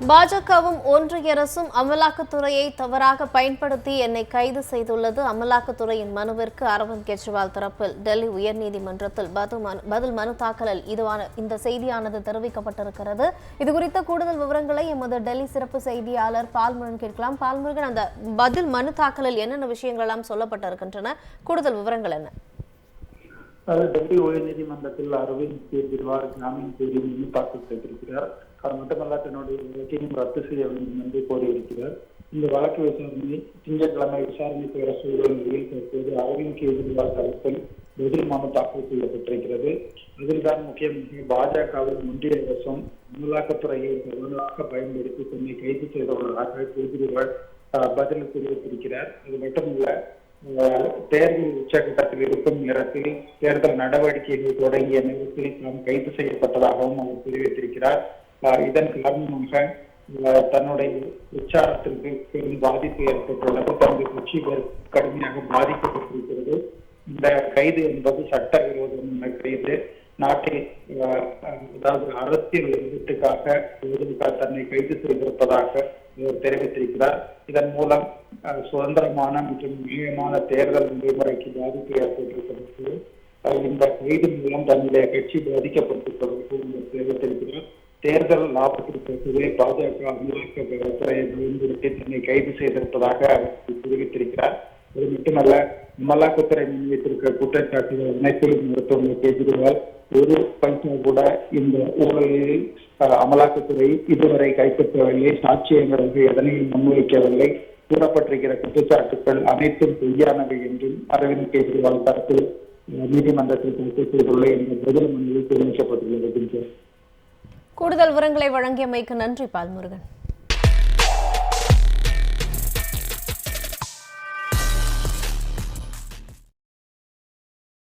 பாஜகவும் ஒன்றிய அரசும் அமலாக்கத்துறையை தவறாக பயன்படுத்தி என்னை கைது செய்துள்ளது. அமலாக்கத்துறையின் மனுவிற்கு அரவிந்த் கெஜ்ரிவால் தரப்பில் டெல்லி உயர்நீதிமன்றத்தில் பதில் மனு- பதில் மனு தாக்கலில் இதுவான இந்த செய்தியானது தெரிவிக்கப்பட்டிருக்கிறது. இது குறித்த கூடுதல் விவரங்களை எமது டெல்லி சிறப்பு செய்தியாளர் பால்முருகன் கேட்கலாம். பால்முருகன் அந்த பதில் மனு தாக்கலில் என்னென்ன விஷயங்கள் எல்லாம் சொல்லப்பட்டிருக்கின்றன? கூடுதல் விவரங்கள் என்ன? டெல்லி உயர்நீதிமன்றத்தில் அரவிந்த் கெஜ்ரிவால் ஜாமீன் கோரி மனு தாக்கல் செய்திருக்கிறார். அது மட்டுமல்ல தன்னுடைய வழக்கையும் ரத்து செய்ய வேண்டும் என்று கோரியிருக்கிறார். இந்த வழக்கு விசாரணை திங்கட்கிழமை விசாரணைக்கு வர சூழ்நிலையில் தற்போது அரவிந்த் கெஜ்ரிவால் தரப்பில் பதில் மனு தாக்கல் செய்யப்பட்டிருக்கிறது. அதில்தான் முக்கியமாக பாஜகவும் ஒன்றிய அரசும் அமலாக்கத்துறையை தவறாக பயன்படுத்தி தன்னை கைது செய்தவர்களாக கெஜ்ரிவால் பதில் தெரிவித்திருக்கிறார் அது மட்டுமல்ல தேர்தல் உச்சகட்டத்தில் இருக்கும் நேரத்தில் தேர்தல் நடவடிக்கைகள் தொடங்கிய நேரத்தில் தாம் கைது செய்யப்பட்டதாகவும் அவர் தெரிவித்திருக்கிறார். இதன் காரணமாக தன்னுடைய உச்சாரத்திற்கு பெரும் பாதிப்பு ஏற்பட்டுள்ளது. தனது கட்சி கடுமையாக பாதிக்கப்பட்டிருக்கிறது. இந்த கைது என்பது சட்டவிரோதமான கைது. நாட்டில் அஹ், அதாவது அரசியல் எழுத்துக்காக தன்னை கைது செய்திருப்பதாக இவர் தெரிவித்திருக்கிறார். இதன் மூலம் சுதந்திரமான மற்றும் நியாயமான தேர்தல் நடைமுறைக்கு பாதிப்பு ஏற்பட்டிருக்கிறது இந்த கைது மூலம் தன்னுடைய கட்சி பாதிக்கப்பட்டிருப்பதற்கு தெரிவித்திருக்கிறார். தேர்தல் லாபத்திற்கே பாஜக அமலாக்கத்துறையை பயன்படுத்தி தன்னை கைது செய்திருப்பதாக அவர் தெரிவித்திருக்கிறார். இது மட்டுமல்ல அமலாக்கத்துறை முன்வைத்திருக்க குற்றச்சாட்டுகள் அனைத்திலும் மருத்துவமனை கேஜ்ரிவால் ஒரு பைசா கூட இந்த ஊழலில் அமலாக்கத்துறை இதுவரை கைப்பற்றவில்லை. சாட்சியங்களுக்கு எதனையும் முன்வைக்கவில்லை. கூறப்பட்டிருக்கிற குற்றச்சாட்டுகள் அனைத்தும் பொய்யானவை என்றும் அரவிந்த் கெஜ்ரிவால் தரப்பில் நீதிமன்றத்தில் தாக்கல் செய்துள்ள இந்த பதில் மனுவில் தெரிவிக்கப்பட்டுள்ளது கூடுதல் விவரங்களை வழங்கியமைக்கு நன்றி பால்முருகன்.